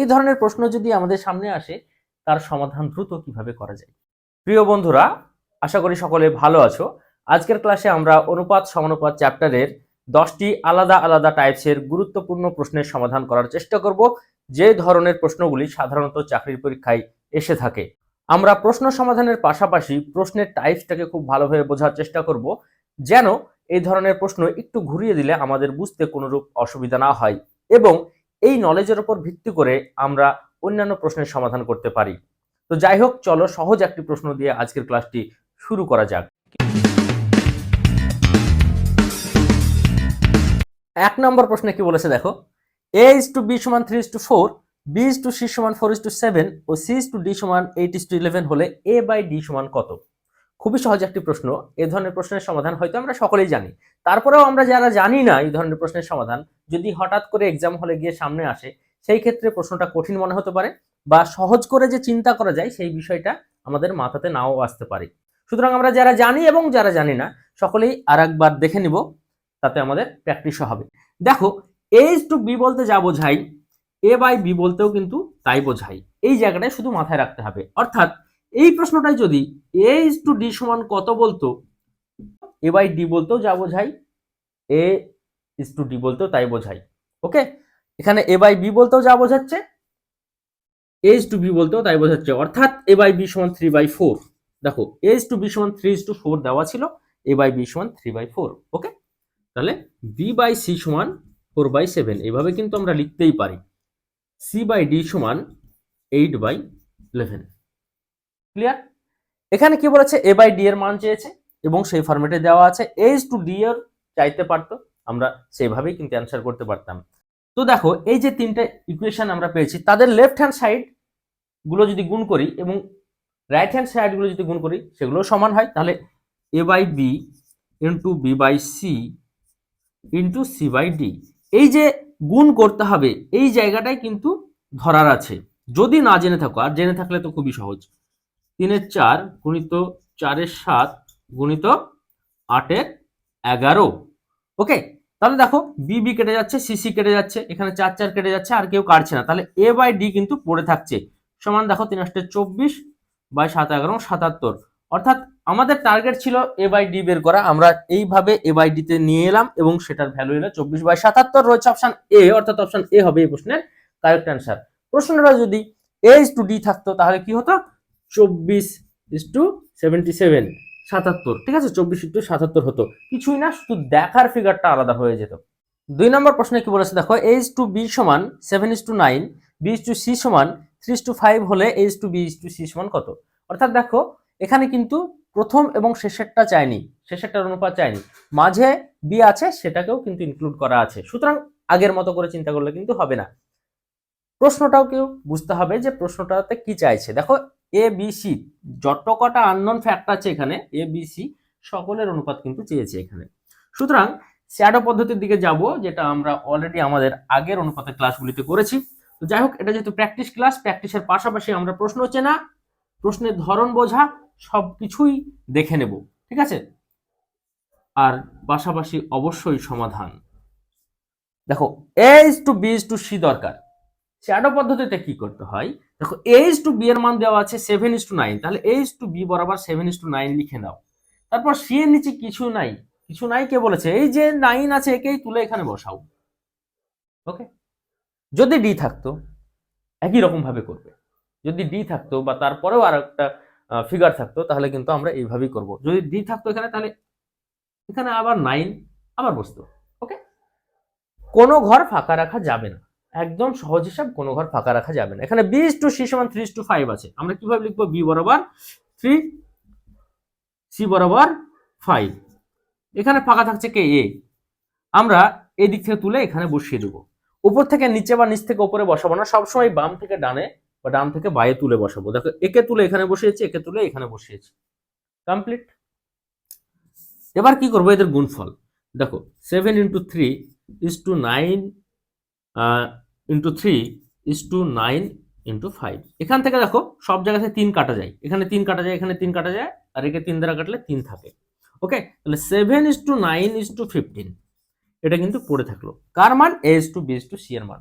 এই ধরনের প্রশ্ন যদি আমাদের সামনে আসে, তার সমাধান দ্রুত কীভাবে করা যায়? প্রিয় বন্ধুরা, আশা করি সকলে ভালো আছো। আজকের ক্লাসে আমরা অনুপাত, সমানুপাত চ্যাপ্টারের দশটি আলাদা আলাদা টাইপসের গুরুত্বপূর্ণ প্রশ্নের সমাধান করার চেষ্টা করব। যে ধরনের প্রশ্নগুলি সাধারণত চাকরির পরীক্ষায় এসে থাকে, আমরা প্রশ্ন সমাধানের পাশাপাশি প্রশ্নের টাইপসটাকে খুব ভালোভাবে বোঝার চেষ্টা করব। যেন এই ধরনের প্রশ্ন একটু ঘুরিয়ে দিলে আমাদের বুঝতে কোনোরূপ অসুবিধা না হয় এবং এই নলেজের উপর ভিত্তি করে আমরা অন্যান্য প্রশ্নের সমাধান করতে পারি। তো যাই হোক, চলো সহজ একটি প্রশ্ন দিয়ে আজকের ক্লাসটি শুরু করা যাক। এক নম্বর প্রশ্নে কি বলেছে দেখো? এ ইস টু বি সমান three is to four B is to C সমান ফোর ইস টু সেভেন ও সি ইস টু ডি সমান এইট ইস টু ইলেভেন হলে এ বাই ডি সমান কত? খুবই সহজ একটি প্রশ্ন। এ ধরনের প্রশ্নের সমাধান হয়তো আমরা সকলেই জানি। তারপরেও আমরা যারা জানি না এই ধরনের প্রশ্নের সমাধান, যদি হঠাৎ করে এক্সাম হলে গিয়ে সামনে আসে, সেই ক্ষেত্রে প্রশ্নটা কঠিন মনে হতে পারে বা সহজ করে যে চিন্তা করা যায়, সেই বিষয়টা আমাদের মাথাতে নাও আসতে পারে। সুতরাং আমরা যারা জানি এবং যারা জানি না, সকলেই আর একবার দেখে নিব, তাতে আমাদের প্র্যাকটিসও হবে। দেখো এ ইস টু বি বলতে যা বোঝাই এ বাই বি বলতেও কিন্তু তাই বোঝাই। এই জায়গাটায় শুধু মাথায় রাখতে হবে। অর্থাৎ এই প্রশ্নটাই যদি এ ইস টু ডি সমান কত বলতো? এ বাই ডি বলতেও যা বোঝাই এ ইস টু ডি বলতেও তাই বোঝাই ওকে এখানে এ বাই বি বলতেও যা বোঝাচ্ছে এ ইস টু বি বলতেও তাই বোঝাচ্ছে, অর্থাৎ এ বাই বি সমান থ্রি বাই ফোর দেখো এ ইস টু বি সমান থ্রি ইস টু ফোর দেওয়া ছিল এ বাই বি সমান থ্রি বাই ফোর ওকে তাহলে বি বাই সি সমান ফোর বাই সেভেন এভাবে কিন্তু আমরা লিখতেই পারি। সি বাই ডি সমান এইট বাই ইলেভেন ক্লিয়ার এখানে কি বলেছে? এ বাই ডি এর মান চেয়েছে এবং সেই ফরম্যাটে দেওয়া আছে এইচ টু ডি এর চাইতে পারতো। আমরা সেইভাবেই কিন্তু অ্যান্সার করতে পারতাম। তো দেখো, এই যে তিনটে ইকুয়েশন আমরা পেয়েছি, তাদের লেফট হ্যান্ড সাইডগুলো যদি গুণ করি এবং রাইট হ্যান্ড সাইডগুলো যদি গুণ করি সেগুলো সমান হয়। তাহলে A by B into B by C into C by D এই যে গুণ করতে হবে, এই জায়গাটাই কিন্তু ধরার আছে। যদি না জেনে থাকো, আর জেনে থাকলে তো খুবই সহজ। তিনের চার গুণিত চারের সাত গুণিত আটের এগারো। ওকে, তাহলে দেখো বি বি কেটে যাচ্ছে সিসি কেটে যাচ্ছে, এখানে চার চার কেটে যাচ্ছে, আর কেউ কাটছে না। তাহলে এ বাই ডি কিন্তু পড়ে থাকছে। সমান দেখো, তিন আটটে চব্বিশ বাই সাত এগারো, সাতাত্তর। অর্থাৎ আমাদের টার্গেট ছিল এ বাই ডি বের করা। আমরা এইভাবে এ বাই ডিতে নিয়ে এলাম এবং সেটার ভ্যালু এলো চব্বিশ বাই সাতাত্তর। রয়েছে অপশন এ অর্থাৎ অপশন এ হবে এই প্রশ্নের কারেক্ট অ্যান্সার প্রশ্নটা যদি এ টু ডি থাকতো, তাহলে কি হতো? চব্বিশ ইস টু সেভেন্টি সেভেন সাতাত্তর। ঠিক আছে? চব্বিশ ইস টু সাতাত্তর হতো। কিছুই না, শুধু দেখার ফিগারটা আলাদা হয়ে যেত। দুই নম্বর প্রশ্নে কি বলেছে? দেখো এ ইস টু বি সমান seven is to nine B is to C সমান থ্রি ইস টু ফাইভ হলে A is to B is to C সমান কত? অর্থাৎ দেখো, এখানে কিন্তু প্রথম এবং শেষেরটা চায়নি, শেষেরটার অনুপাত চায়নি। মাঝে বি আছে, সেটাকেও কিন্তু ইনক্লুড করা আছে। সুতরাং আগের মতো করে চিন্তা করলে কিন্তু হবে না। প্রশ্নটাও কেউ বুঝতে হবে যে প্রশ্নটাতে কি চাইছে। দেখো এ বি সি যত কটা আননোন ফ্যাক্ট আছে এখানে এ বি সি সকলের অনুপাত কিন্তু চেয়েছে এখানে। সুতরাং শ্যাডো পদ্ধতির দিকে যাব, যেটা আমরা অলরেডি আমাদের আগের অনুপাতের ক্লাসগুলিতে করেছি। তো যাই হোক, এটা যেহেতু প্র্যাকটিস ক্লাস প্র্যাকটিসের পাশাপাশি আমরা প্রশ্ন চেনা প্রশ্নের ধরন বোঝা সব কিছুই দেখে নেব, ঠিক আছে? আর পাশাপাশি অবশ্যই সমাধান। দেখো A is to B is to C দরকার। শ্যাডো পদ্ধতিতে কি করতে হয়? দেখো এ ইস টু বি এর মান দেওয়া আছে সেভেন ইস টু নাইন তাহলে এ ইস টু বি বরাবর সেভেন ইস টু নাইন লিখে নাও। তারপর সি এর নিচে কিছু নাই কিছু নাই কে বলেছে? এই যে নাইন আছে একেই তুলে এখানে বসাও। ওকে যদি ডি থাকতো, একই রকম ভাবে করবে। যদি ডি থাকতো বা তারপরেও আর একটা ফিগার থাকতো, তাহলে কিন্তু আমরা এইভাবেই করব। যদি ডি থাকতো এখানে, তাহলে এখানে আবার নাইন আবার বসতো। ওকে কোনো ঘর ফাঁকা রাখা যাবে না। একদম সহজ হিসাব, কোনো ঘর ফাঁকা রাখা যাবে না। এখানে বিস টু সি সমান থ্রি টু ফাইভ আছে। আমরা কীভাবে লিখব? বি বরাবর থ্রি সি বরাবর ফাইভ এখানে ফাঁকা থাকছে কে? এ। আমরা এই দিক থেকে তুলে এখানে বসিয়ে দেবো। উপর থেকে নিচে বা নিচ থেকে উপরে বসাবো না। সবসময় বাম থেকে ডানে বা ডান থেকে বাইরে তুলে বসাবো। দেখো, একে তুলে এখানে বসিয়েছি, একে তুলে এখানে বসিয়েছি। কমপ্লিট এবার কি করব? এদের গুণফল। দেখো seven into three is to nine into three is to nine into five এখান থেকে দেখো সব জায়গাতে তিন কাটা যায় এখানে তিন কাটা যায় এখানে তিন কাটা যায় আর একে তিন দ্বারা কাটলে তিন থাকে ওকে তাহলে seven is to nine is to fifteen এটা কিন্তু পড়ে থাকল কার মান A is to B is to C এর মান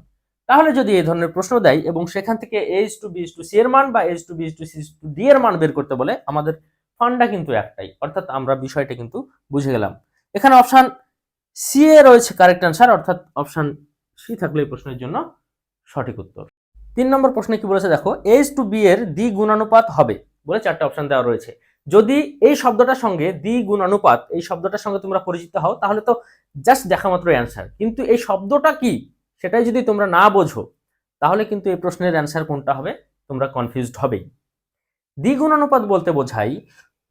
তাহলে যদি এই ধরনের প্রশ্ন দেয় এবং সেখান থেকে H to B is to C এর মান বা H to B is to C to D এর মান বের করতে বলে আমাদের ফান্ডা কিন্তু একটাই অর্থাৎ আমরা বিষয়টা কিন্তু বুঝে গেলাম এখানে অপশন সি এ রয়েছে কারেক্ট অ্যান্সার অর্থাৎ অপশন সি থাকলে এই প্রশ্নের জন্য সঠিক উত্তর। তিন নম্বর প্রশ্নে কি বলেছে? দেখো এইচ টু বি এর দ্বি গুণানুপাত হবে বলে চারটা অপশন দেওয়া রয়েছে। যদি এই শব্দটার সঙ্গে দ্বি গুণানুপাত, এই শব্দটার সঙ্গে তোমরা পরিচিত হও, তাহলে তো জাস্ট দেখা মাত্র অ্যান্সার কিন্তু এই শব্দটা কি? সেটাই যদি তোমরা না বোঝো, তাহলে কিন্তু এই প্রশ্নের অ্যান্সার কোনটা হবে? তোমরা কনফিউজড হবেই। দ্বিগুণানুপাত বলতে বোঝাই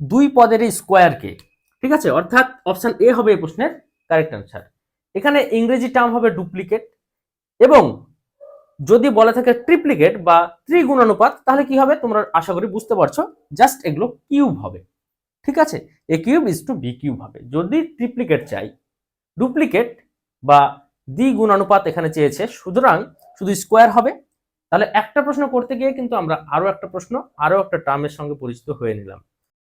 দুই পদের স্কোয়ারকে, ঠিক আছে? অর্থাৎ অপশন এ হবে এই প্রশ্নের কারেক্ট অ্যান্সার এখানে ইংরেজি টার্ম হবে ডুপ্লিকেট এবং যদি বলে থাকে ট্রিপ্লিকেট বা ত্রিগুণানুপাত, তাহলে কি হবে? তোমরা আশা করি বুঝতে পারছ জাস্ট এগুলো কিউব হবে। ঠিক আছে? A cube is to B cube হবে। যদি ট্রিপ্লিকেট চাই ডুপ্লিকেট বা দ্বিগুণানুপাত এখানে চেয়েছে, সুতরাং শুধু স্কোয়ার হবে। তাহলে একটা প্রশ্ন করতে গিয়ে কিন্তু আমরা আরও একটা প্রশ্ন, আরও একটা টার্মের সঙ্গে পরিচিত হয়ে নিলাম।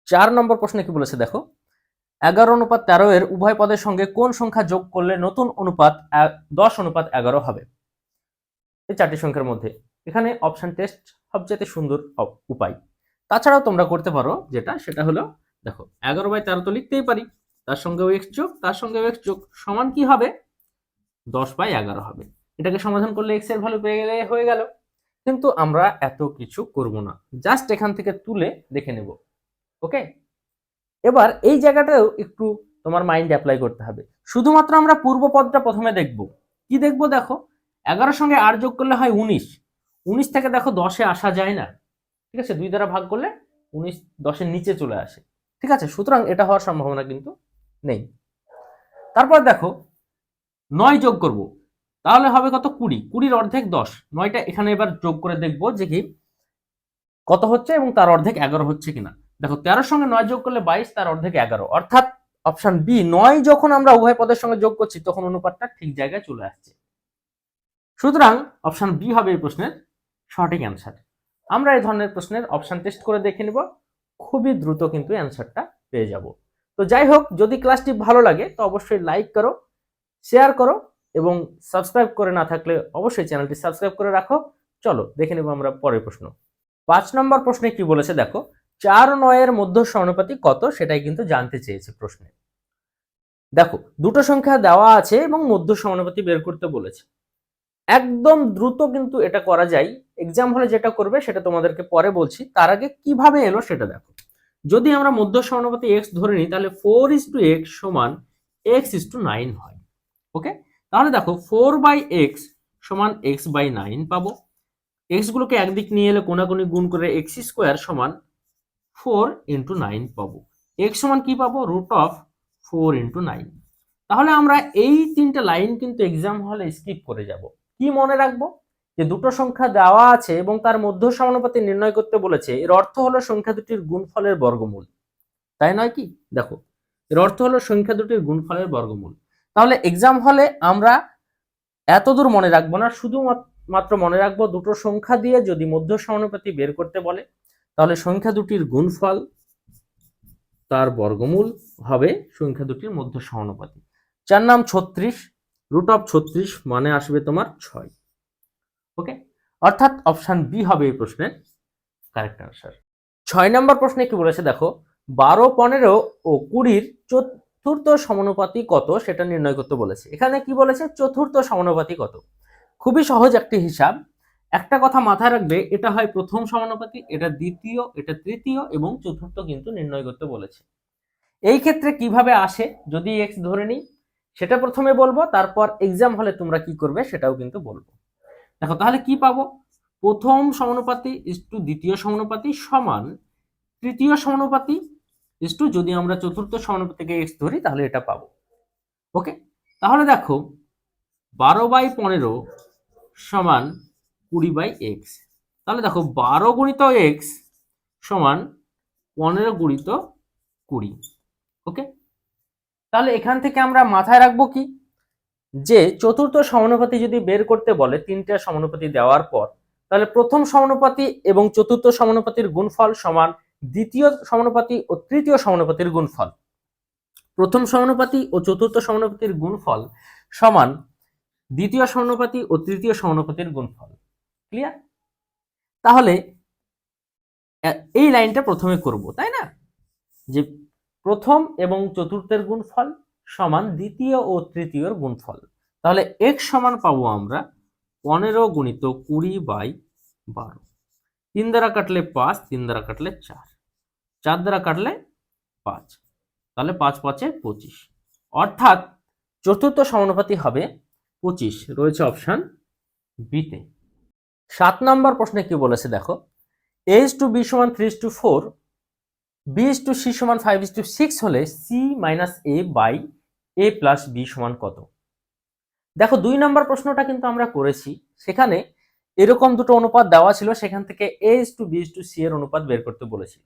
চার নম্বর প্রশ্নে কি বলেছে দেখো? এগারো অনুপাত তেরো এর উভয় পদের সঙ্গে কোন সংখ্যা যোগ করলে নতুন অনুপাত দশ অনুপাত এগারো হবে? এই চারটি সংখ্যার মধ্যে। এখানে অপশান টেস্ট সবচেয়ে সুন্দর উপায়। তাছাড়াও তোমরা করতে পারো, যেটা সেটা হলো, দেখো, এগারো বাই তেরো তো লিখতেই পারি। তার সঙ্গে এক্স যোগ, তার সঙ্গে এক্স যোগ। সমান কি হবে? দশ বাই এগারো হবে। এটাকে সমাধান করলে এক্সের ভ্যালু পেয়ে গেলে হয়ে গেল। কিন্তু আমরা এত কিছু করব না। জাস্ট এখান থেকে তুলে দেখে নেব। ওকে এবার এই জায়গাটাও একটু তোমার মাইন্ড অ্যাপ্লাই করতে হবে। শুধুমাত্র আমরা পূর্ব পদটা প্রথমে দেখব। কি দেখব দেখো? এগারোর সঙ্গে আর যোগ করলে হয় উনিশ। উনিশ থেকে দেখো দশে আসা যায় না। ঠিক আছে? দুই দ্বারা ভাগ করলে উনিশ দশের নিচে চলে আসে। ঠিক আছে? সুতরাং এটা হওয়ার সম্ভাবনা কিন্তু নেই। তারপর দেখো, নয় যোগ করব। তাহলে হবে কত? কুড়ি। কুড়ির অর্ধেক দশ। নয়টা এখানে এবার যোগ করে দেখব যে কি, কত হচ্ছে এবং তার অর্ধেক এগারো হচ্ছে কিনা। দেখো, তেরোর সঙ্গে নয় যোগ করলে বাইশ, তার অর্ধেক এগারো। অর্থাৎ অপশন বি নয় যখন আমরা উভয় পদের সঙ্গে যোগ করছি, তখন অনুপাতটা ঠিক জায়গায় চলে আসছে। সুতরাং অপশন বি হবে এই প্রশ্নের সঠিক অ্যান্সার আমরা এই ধরনের প্রশ্নের অপশন টেস্ট করে দেখে নেব, খুবই দ্রুত কিন্তু অ্যান্সারটা পেয়ে যাব। তো যাই হোক, যদি ক্লাসটি ভালো লাগে, তো অবশ্যই লাইক করো শেয়ার করো, এবং সাবস্ক্রাইব করে না থাকলে অবশ্যই চ্যানেলটি সাবস্ক্রাইব করে রাখো। চলো, দেখে নেব আমরা পরের প্রশ্ন। পাঁচ নম্বর প্রশ্নে কি বলেছে দেখো, চার নয়ের মধ্য সমানুপাতি কত, সেটাই কিন্তু জানতে চেয়েছে প্রশ্নে। দেখো, দুটো সংখ্যা দেওয়া আছে এবং মধ্য সমানুপাতি বের করতে বলেছে। একদম দ্রুত কিন্তু এটা করা যায়। এক্সাম হলে যেটা করবে সেটা তোমাদেরকে পরে বলছি। তার আগে কীভাবে এলো সেটা দেখো। যদি আমরা মধ্য সমানুপাতি এক্স ধরে নিই, তাহলে ফোর ইস টু এক্স সমান এক্স ইস টু নাইন হয়। ওকে তাহলে দেখো ফোর বাই এক্স সমান এক্স বাই নাইন পাবো। এক্স গুলোকে একদিক নিয়ে এলে কোনাকুনি গুণ করে এক্স স্কোয়ার সমান ফোর ইন্টু নাইন পাবো। এক্স সমান কি পাবো? Root of four into nine তাহলে আমরা এই তিনটা লাইন কিন্তু এক্সাম হলে স্কিপ করে যাব। কি মনে রাখব? যে দুটো সংখ্যা দেওয়া আছে এবং তার মধ্য সমানুপাতি নির্ণয় করতে বলেছে, এর অর্থ হলো সংখ্যা দুটির গুণফলের বর্গমূল। তাই নয় কি? দেখো, এর অর্থ হলো সংখ্যা দুটির গুণফলের বর্গমূল। তাহলে এক্সাম হলে আমরা এতদূর মনে রাখব না, শুধুমাত্র মনে রাখব দুটো সংখ্যা দিয়ে যদি মধ্য সমানুপাতি বের করতে বলে, তাহলে সংখ্যা দুটির গুণফল তার বর্গমূল হবে সংখ্যা দুটির মধ্য সমানুপাতি যার নাম ছত্রিশ রুট অফ ছত্রিশ মানে আসবে তোমার ছয়। ওকে অর্থাৎ অপশান বি হবে এই প্রশ্নের কারেক্ট আনসার ছয় নম্বর প্রশ্নে কি বলেছে? দেখো, বারো, পনেরো ও কুড়ির চতুর্থ সমানুপাতি কত সেটা নির্ণয় করতে বলেছে। এখানে কি বলেছে? চতুর্থ সমানুপাতি কত? খুবই সহজ একটি হিসাব। একটা কথা মাথায় রাখবে, এটা হয় প্রথম সমানুপাতি এটা দ্বিতীয়, এটা তৃতীয় এবং চতুর্থ কিন্তু নির্ণয় করতে বলেছে। এই ক্ষেত্রে কীভাবে আসে? যদি এক্স ধরে নিই সেটা প্রথমে বলব, তারপর এক্সাম হলে তোমরা কি করবে সেটাও কিন্তু বলব। দেখো, তাহলে কি পাবো? প্রথম সমানুপাতি ইস টু দ্বিতীয় সমানুপাতি সমান তৃতীয় সমানুপাতি ইস টু যদি আমরা চতুর্থ সমানুপাতিকে এক্স ধরি, তাহলে এটা পাবো। ওকে তাহলে দেখো, বারো বাই পনেরো সমান কুড়ি বাই এক্স তাহলে দেখো, বারো গুণিত এক্স সমান পনেরো গুণিত কুড়ি। ওকে তাহলে এখান থেকে আমরা মাথায় রাখব কি? যে চতুর্থ সমানুপাতি যদি বের করতে বলে তিনটা সমানুপাতি দেওয়ার পর, তাহলে প্রথম সমানুপাতি এবং চতুর্থ সমানুপাতির গুণফল সমান দ্বিতীয় সমানুপাতি ও তৃতীয় সমানুপাতির গুণফল। প্রথম সমানুপাতি ও চতুর্থ সমানুপাতির গুণফল সমান দ্বিতীয় সমানুপাতি ও তৃতীয় সমানুপাতির গুণফল। ক্লিয়ার তাহলে এই লাইনটা প্রথমে করব, তাই না? যে প্রথম এবং চতুর্থের গুণফল সমান দ্বিতীয় ও তৃতীয়র গুণফল। তাহলে এক সমান পাবো আমরা পনেরো গুণিত কুড়ি বাই বারো। তিন দ্বারা কাটলে পাঁচ, তিন দ্বারা কাটলে চার। চার দ্বারা কাটলে পাঁচ। তাহলে পাঁচ পাঁচে পঁচিশ। অর্থাৎ চতুর্থ সমানুপাতি হবে পঁচিশ। রয়েছে অপশান বিতে। সাত নম্বর প্রশ্নে কি বলেছে দেখো? এইচ টু বি সমান three to four B is to C সমান ফাইভ ইস টু সিক্স হলে C minus A by A plus B সমান কত? দেখো, দুই নম্বর প্রশ্নটা কিন্তু আমরা করেছি। সেখানে এরকম দুটো অনুপাত দেওয়া ছিল, সেখান থেকে A is to B is to C এর অনুপাত বের করতে বলেছিল।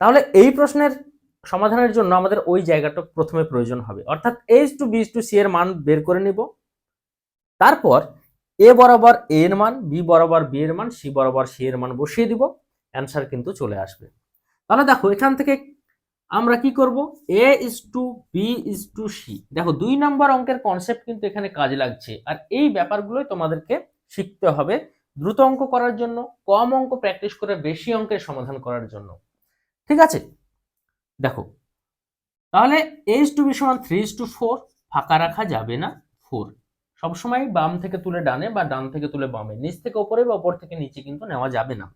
তাহলে এই প্রশ্নের সমাধানের জন্য আমাদের ওই জায়গাটা প্রথমে প্রয়োজন হবে। অর্থাৎ A is to B is to C এর মান বের করে নিব। তারপর এ বরাবর এ এর মান বি বরাবর বি এর মান সি বরাবর সি এর মান বসিয়ে দিব। অ্যান্সার কিন্তু চলে আসবে। তাহলে দেখো, এখান থেকে আমরা কি করব? A is to B is to C দেখো, দুই নাম্বার অঙ্কের কনসেপ্ট কিন্তু এখানে কাজে লাগছে। আর এই ব্যাপারগুলোই তোমাদেরকে শিখতে হবে দ্রুত অঙ্ক করার জন্য, কম অঙ্ক প্র্যাকটিস করে বেশি অঙ্কের সমাধান করার জন্য। ঠিক আছে? দেখো, তাহলে এ ইস টু বি সমান থ্রি ইস টু ফোর ফাঁকা রাখা যাবে না ফোর সবসময় বাম থেকে তুলে ডানে বা ডান থেকে তুলে বামে, নিচ থেকে ওপরে বা ওপর থেকে নিচে কিন্তু নেওয়া যাবে না।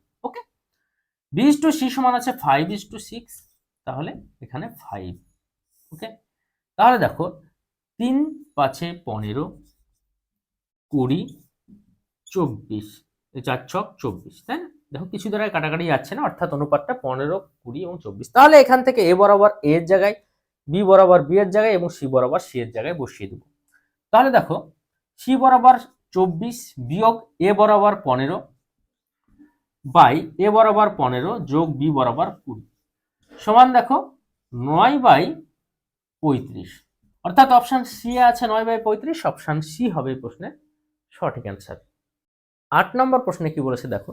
বি টু সি সমান আছে ফাইভ ইস টু সিক্স তাহলে এখানে ফাইভ ওকে তাহলে দেখো, তিন পাঁচে পনেরো, কুড়ি, চব্বিশ চার ছক চব্বিশ, তাই না? দেখো কিছু দ্বারা কাটাকাটি যাচ্ছে না, অর্থাৎ অনুপাতটা পনেরো, কুড়ি এবং চব্বিশ। তাহলে এখান থেকে এ বরাবর এ এর জায়গায়, বি বরাবর বি এর জায়গায় এবং সি বরাবর সি এর জায়গায় বসিয়ে দেবো। তাহলে দেখো, সি বরাবর চব্বিশ বিয়োগ এ বরাবর পনেরো বাই এ বরাবর পনেরো যোগ বি বরাবর কুড়ি। সমান দেখো নয় বাই পঁয়ত্রিশ। অর্থাৎ অপশান সি আছে নয় বাই পঁয়ত্রিশ অপশান সি হবে প্রশ্নের সঠিক অ্যান্সার আট নম্বর প্রশ্নে কি বলেছে দেখো,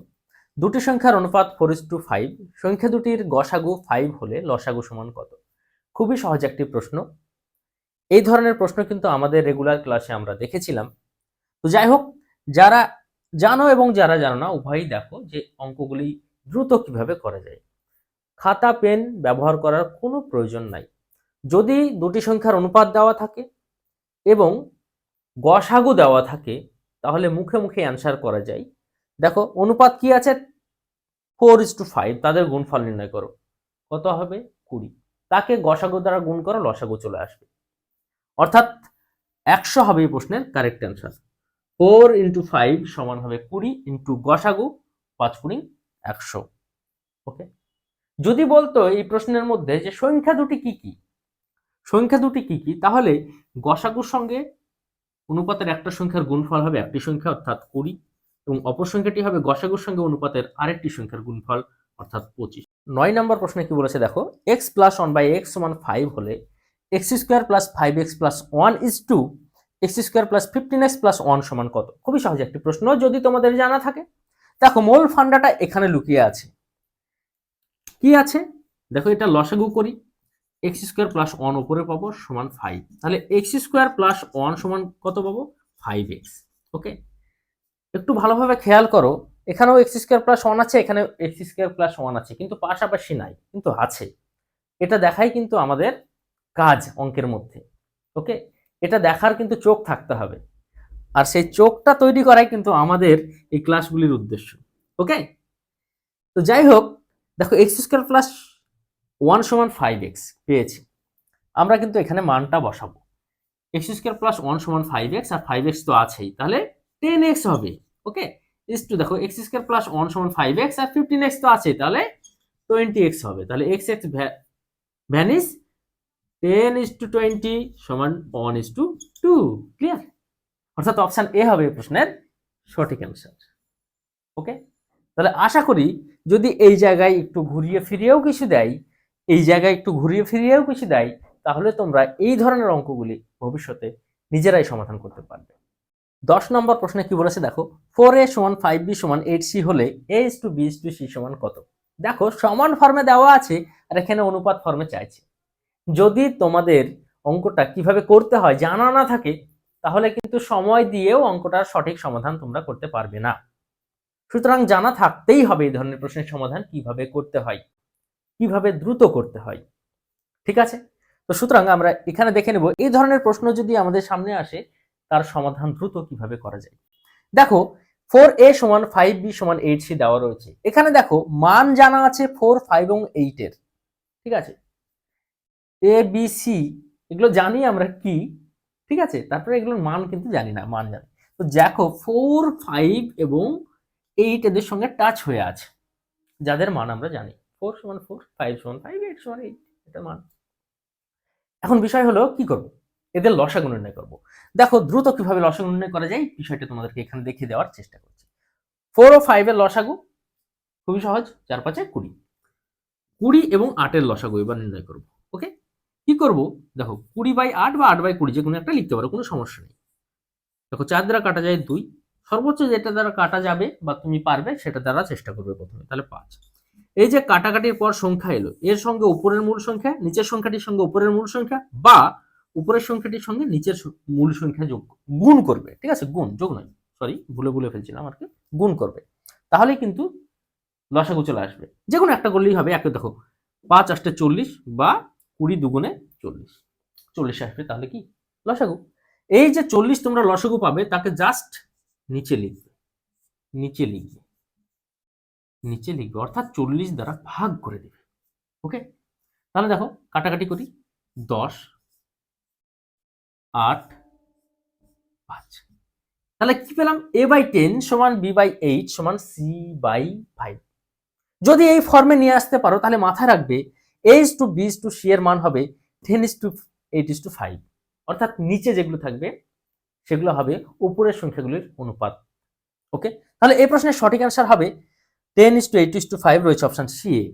দুটি সংখ্যার অনুপাত ফোর ইস টু ফাইভ সংখ্যা দুটির গসাগু ফাইভ হলে লসাগু সমান কত? খুবই সহজ একটি প্রশ্ন। এই ধরনের প্রশ্ন কিন্তু আমাদের রেগুলার ক্লাসে আমরা দেখেছিলাম। তো যাই হোক, যারা জানো এবং যারা জানো না, উভয়ই দেখো যে অঙ্কগুলি দ্রুত কীভাবে করা যায়। খাতা, পেন ব্যবহার করার কোনো প্রয়োজন নাই। যদি দুটি সংখ্যার অনুপাত দেওয়া থাকে এবং গসাগু দেওয়া থাকে, তাহলে মুখে মুখে অ্যান্সার করা যায়। দেখো, অনুপাত কি আছে? ফোর ইস টু ফাইভ তাদের গুণফল নির্ণয় করো। কত হবে? কুড়ি। তাকে গসাগু দ্বারা গুণ করো, লসাগু চলে আসবে। অর্থাৎ একশো হবে এই প্রশ্নের correct answer four into five সমান হবে কুড়ি ইন্টু গসাগু পাঁচ কুড়ি একশো। ওকে? যদি বলতো এই প্রশ্নের মধ্যে যে সংখ্যা দুটি কি কি? সংখ্যা দুটি কি কি? তাহলে গসাগুর সঙ্গে অনুপাতের একটা সংখ্যার গুণফল হবে একটি সংখ্যা, অর্থাৎ কুড়ি, এবং অপর সংখ্যাটি হবে গসাগুর সঙ্গে অনুপাতের আরেকটি সংখ্যার গুণফল, অর্থাৎ পঁচিশ। নয় নম্বর প্রশ্নে কি বলেছে দেখো? X plus one by X সমান ফাইভ হলে X square plus five X plus one is to X square plus fifteen X plus one সমান কত? খুবই সহজ একটি প্রশ্ন, যদি তোমাদের জানা থাকে। দেখো, মূল ফান্ডাটা এখানে লুকিয়ে আছে। কি আছে? দেখো, এটা লসাগু করি। এক্স স্কোয়ার প্লাস ওয়ান উপরে পাবো সমান ফাইভ। তাহলে এক্স স্কোয়ার প্লাস ওয়ান সমান কত পাবো? Five X. ওকে? একটু ভালোভাবে খেয়াল করো। এখানেও এক্স স্কোয়ার প্লাস ওয়ান আছে এখানে এক্স স্কোয়ার প্লাস ওয়ান আছে, কিন্তু পাশাপাশি নাই, কিন্তু আছে। এটা দেখাই কিন্তু আমাদের কাজ অঙ্কের মধ্যে। ওকে? এটা দেখার কিন্তু চোখ থাকতে হবে। আর সেই চোখটা তৈরি করাই কিন্তু আমাদের এই ক্লাসগুলির উদ্দেশ্য ওকে তো যাই হোক, দেখো এক্স স্কোয়ার প্লাস ওয়ান সমান ফাইভ এক্স পেয়েছি। আমরা কিন্তু এখানে মানটা বসাবো। এক্স স্কোয়ার প্লাস ওয়ান সমান ফাইভ এক্স আর ফাইভ এক্স তো আছেই, তাহলে টেন এক্স হবে ওকে ইস টু দেখো এক্স স্কোয়ার প্লাস ওয়ান সমান ফাইভ এক্স আর ফিফটিন এক্স তো আছে তাহলে টোয়েন্টি এক্স হবে। তাহলে X X vanish ten is to twenty সমান one is to two clear অর্থাৎ অপশান এ হবে প্রশ্নের সঠিক অ্যান্সার ওকে তাহলে আশা করি যদি এই জায়গায় একটু ঘুরিয়ে ফিরিয়েও কিছু দেয়, এই জায়গায় একটু ঘুরিয়ে ফিরিয়েও কিছু দেয়, তাহলে তোমরা এই ধরনের অঙ্কগুলি ভবিষ্যতে নিজেরাই সমাধান করতে পারবে। দশ নম্বর প্রশ্নে কি বলেছে? দেখো ফোর এ সমান ফাইভ বি সমান এইট সি হলে A is to B is to C সমান কত? দেখো, সমান ফর্মে দেওয়া আছে আর এখানে অনুপাত ফর্মে চাইছে। যদি তোমাদের অঙ্কটা কীভাবে করতে হয় জানা না থাকে, তাহলে কিন্তু সময় দিয়েও অঙ্কটার সঠিক সমাধান তোমরা করতে পারবে না। সুতরাং জানা থাকতেই হবে এই ধরনের প্রশ্নের সমাধান কীভাবে করতে হয়, কীভাবে দ্রুত করতে হয়। ঠিক আছে? তো সুতরাং আমরা এখানে দেখে নেব, এই ধরনের প্রশ্ন যদি আমাদের সামনে আসে, তার সমাধান দ্রুত কীভাবে করা যায়? দেখো ফোর এ সমান ফাইভ বি সমান এইট সি দেওয়া রয়েছে। এখানে দেখো, মান জানা আছে ফোর ফাইভ এবং এইটের ঠিক আছে? এ বি সি এগুলো জানি আমরা কি, ঠিক আছে? তারপরে এগুলোর মান কিন্তু জানি না, মান জানি। তো দেখো ফোর ফাইভ এবং এইট এদের সঙ্গে টাচ হয়ে আছে। যাদের মান আমরা জানি। ফোর সমান ফোর ফাইভ সমান ফাইভ এইট সমান এইট এটা মান। এখন বিষয় হলো, কি করব? এদের লসাগু নির্ণয় করব। দেখো, দ্রুত কীভাবে লসাগু নির্ণয় করা যায় বিষয়টা তোমাদেরকে এখানে দেখিয়ে দেওয়ার চেষ্টা করছি। ফোর ও ফাইভের লসাগু, খুবই সহজ, চার, পাঁচে কুড়ি। কুড়ি এবং আটের লসাগু এবার নির্ণয় করব ওকে করব? দেখো, কুড়ি বাই আট বা আট বাই কুড়ি, যে কোনো একটা লিখতে পারো, কোনো সমস্যা নেই। দেখো, চার দ্বারা কাটা যায় দুই। সর্বোচ্চ যেটা দ্বারা কাটা যাবে বা তুমি পারবে, সেটা দ্বারা চেষ্টা করবে প্রথমে, তাহলে পাঁচ। এই যে কাটাকাটির পর সংখ্যা এলো, এর সঙ্গে উপরের মূল সংখ্যা, নিচের সংখ্যাটির সঙ্গে উপরের মূল সংখ্যা, বা উপরের সংখ্যাটির সঙ্গে নিচের মূল সংখ্যা যোগ গুণ করবে, ঠিক আছে? গুণ, যোগ নয় সরি ভুলে ভুলে ফেলছিলাম আর কি, গুণ করবে। তাহলে কিন্তু লসাগু চলে আসবে। যে কোনো একটা করলেই হবে, একে দেখো, পাঁচ আষ্টে চল্লিশ বা কুড়ি দুগুণে চল্লিশ। চল্লিশ আসবে, তাহলে কি? লসাগু। এই যে চল্লিশ তোমরা লসাগু পাবে, তাকে জাস্ট নিচে লিখবে। নিচে লিখবে। নিচে লিখবে, অর্থাৎ চল্লিশ দ্বারা ভাগ করে দেবে। ওকে? তাহলে দেখো, কাটাকাটি করি। দশ, আট, পাঁচ। তাহলে কি পেলাম? এ বাই টেন সমান বি বাই এইট সমান সি বাই ফাইভ যদি এই ফর্মে নিয়ে আসতে পারো, তাহলে মাথায় রাখবে H to B is to C এর মান হবে ten is to eight is to five অর্থাৎ নিচে যেগুলো থাকবে, সেগুলো হবে উপরের সংখ্যাগুলির অনুপাত। ওকে? তাহলে এই প্রশ্নের সঠিক অ্যান্সার হবে ten is to eight is to five রয়েছে অপশন সি এ।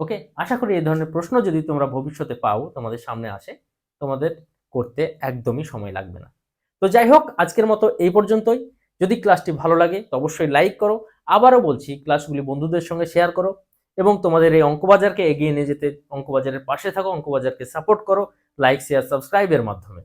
ওকে? আশা করি এই ধরনের প্রশ্ন যদি তোমরা ভবিষ্যতে পাও, তোমাদের সামনে আসে, তোমাদের করতে একদমই সময় লাগবে না। তো যাই হোক, আজকের মতো এই পর্যন্তই। যদি ক্লাসটি ভালো লাগে, তো অবশ্যই লাইক করো। আবারও বলছি ক্লাসগুলি বন্ধুদের সঙ্গে শেয়ার করো। এবং তোমাদের এই অঙ্কবাজারকে এগিয়ে নিয়ে যেতে অঙ্কবাজারের পাশে থাকো, অঙ্কবাজারকে সাপোর্ট করো লাইক শেয়ার সাবস্ক্রাইবের মাধ্যমে।